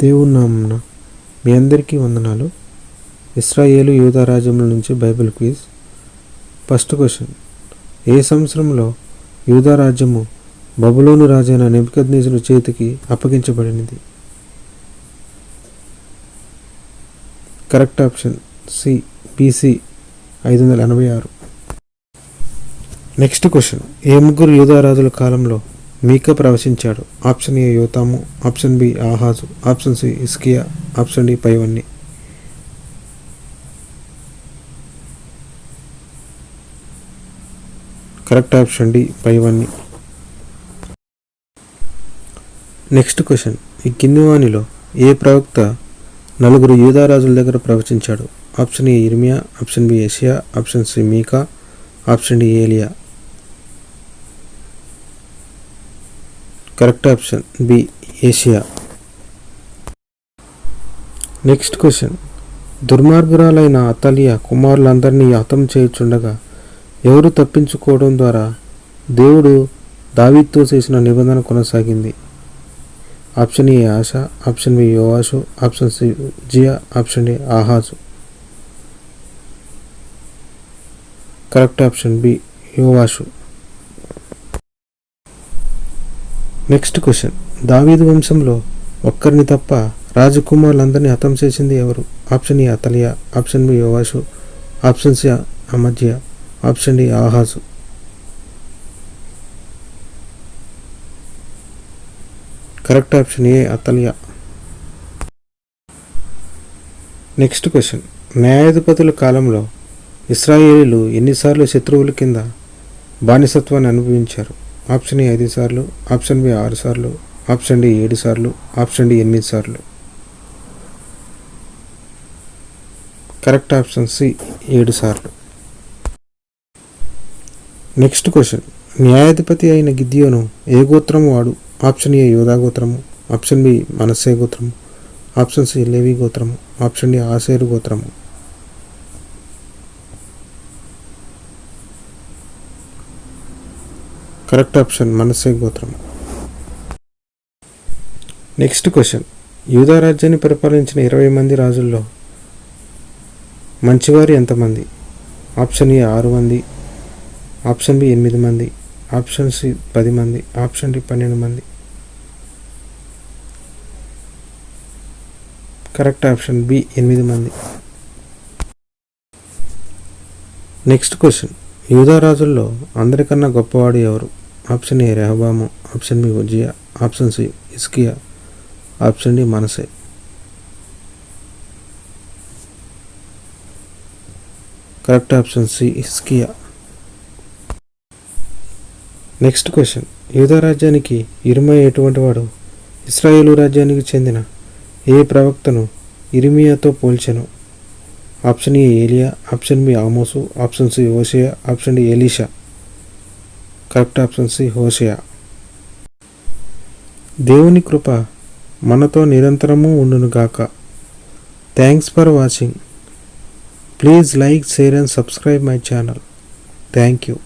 దేవుని మీ అందరికీ వందనాలు. ఇస్రాయేలు యూదా రాజ్యముల నుంచి బైబిల్ క్విజ్. First question. ఏ సంవత్సరంలో యూదా రాజ్యము బబులోను రాజైన నెబుకద్నేజరు చేతికి అప్పగించబడినది? కరెక్ట్ ఆప్షన్ సి బీసీ ఐదు వందల ఎనభై ఆరు. Next question. ఏ ముగ్గురు యూదారాజుల కాలంలో మీకా ప్రవేశించాడు. ఆప్షన్ ఏ యోతాము ఆప్షన్ బి ఆహాజు ఆప్షన్ సి ఇస్కియా ఆప్షన్ డి పైవన్ని. Correct option D పైవన్ని. Next question. ఈ కింది వాణిలో ఏ ప్రవక్త నలుగురు యూదారాజుల దగ్గర ప్రవచించాడు? ఆప్షన్ ఏ ఇర్మియా ఆప్షన్ బి ఏషియా ఆప్షన్ సి మీకా ఆప్షన్ డి ఏలియా. కరెక్ట్ ఆప్షన్ బి ఏషియా నెక్స్ట్ క్వశ్చన్ దుర్మార్గురాలైన అతలియా కుమారులందరినీ హతం చేయుచుండగా ఎవరు తప్పించుకోవడం ద్వారా దేవుడు దావితో చేసిన నిబంధన కొనసాగింది. ఆప్షన్ ఏ ఆశ. ఆప్షన్ బి యోవాషు. ఆప్షన్ సి జియా ఆప్షన్ డి ఆహాజు. కరెక్ట్ ఆప్షన్ బి యోవాషు. నెక్స్ట్ క్వశ్చన్ దావీదు వంశంలో ఒక్కరిని తప్ప రాజకుమారులందరినీ హతం చేసింది ఎవరు? ఆప్షన్ ఏ అతలియా ఆప్షన్ బి యోవాషు ఆప్షన్ సి అమధ్య ఆప్షన్ డి ఆహాజు. కరెక్ట్ ఆప్షన్ ఏ అతలియా. నెక్స్ట్ క్వశ్చన్ న్యాయాధిపతుల కాలంలో ఇస్రాయేలీలు ఎన్నిసార్లు శత్రువుల కింద బానిసత్వాన్ని అనుభవించారు? ఆప్షన్ ఏ ఐదు సార్లు ఆప్షన్ బి ఆరు సార్లు ఆప్షన్ డి ఏడు సార్లు ఆప్షన్ డి ఎనిమిది సార్లు. కరెక్ట్ ఆప్షన్ సి ఏడు సార్లు. Next question. న్యాయాధిపతి అయిన గిద్యోను ఏ గోత్రం వాడు? ఆప్షన్ ఏ యోధా గోత్రము ఆప్షన్ బి మనస్సే గోత్రము ఆప్షన్ సి లేవి గోత్రము ఆప్షన్ డి ఆసేరు గోత్రము. కరెక్ట్ ఆప్షన్ మనసే గోత్రం నెక్స్ట్ క్వశ్చన్ యూదా రాజ్యాన్ని పరిపాలించిన ఇరవై మంది రాజుల్లో మంచివారు ఎంతమంది? ఆప్షన్ ఏ ఆరు మంది. ఆప్షన్ బి ఎనిమిది మంది. ఆప్షన్ సి పది మంది. ఆప్షన్ డి పన్నెండు మంది. కరెక్ట్ ఆప్షన్ బి ఎనిమిది మంది. నెక్స్ట్ క్వశ్చన్ యూదా రాజుల్లో అందరికన్నా గొప్పవాడు ఎవరు? ఆప్షన్ ఏ రెహబాము ఆప్షన్ బి ఉజియా ఆప్షన్ సి ఇస్కియా ఆప్షన్ డి మనసే. కరెక్ట్ ఆప్షన్ సి ఇస్కియా నెక్స్ట్ క్వశ్చన్. యూదా రాజ్యానికి ఇర్మయ ఎటువంటి వాడు? ఇస్రాయేలు రాజ్యానికి చెందిన ఏ ప్రవక్తను ఇరిమియాతో పోల్చెను? ఆప్షన్ ఏ ఏలియా ఆప్షన్ బి ఆమోసు ఆప్షన్ సి హోషియా ఆప్షన్ డి ఎలీషా కరెక్ట్ ఆప్షన్ సి హోషియా. దేవుని కృప మనతో నిరంతరము ఉండునుగాక thanks for watching. Please like share and subscribe my channel. Thank you.